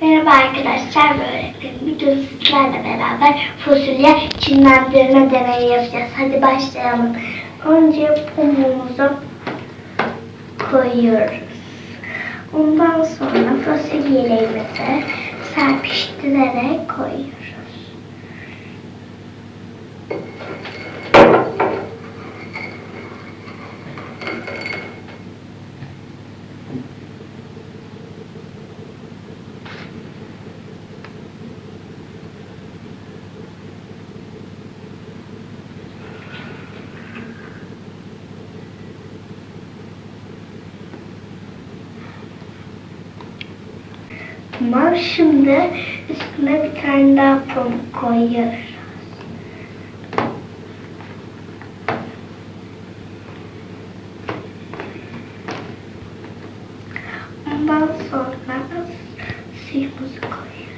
Merhaba arkadaşlar, bu öğretmenim. Bugün sizlerle beraber fasulye çimlendirme deneyi yapacağız. Hadi başlayalım. Önce pamuğumuzu koyuyoruz. Ondan sonra fasulyelerimizi serpiştirerek koyuyoruz. Tamam, şimdi üstüne bir tane daha pamuk koyuyoruz. Ondan sonra suyumuzu koyuyoruz.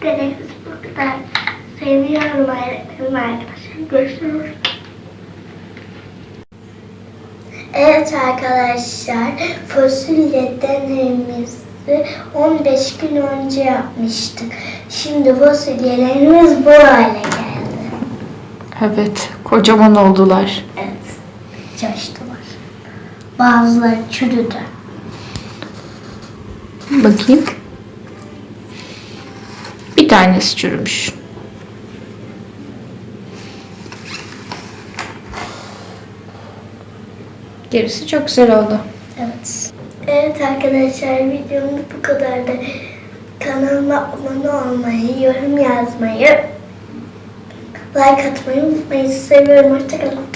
Görevimiz bu kadar. Seviyorum arkadaşlar. Görüşürüz. Evet arkadaşlar fasulye deneyimizi 15 gün önce yapmıştık. Şimdi fasulyelerimiz bu hale geldi. Evet, kocaman oldular. Evet. Çalıştılar. Bazıları çürüdü. Bakayım. Tanesi çürümüş. Gerisi çok güzel oldu. Evet. Evet arkadaşlar videomuz bu kadardı. Kanalıma abone olmayı, yorum yazmayı, like atmayı unutmayın. Seviyorum. Hoşçakalın.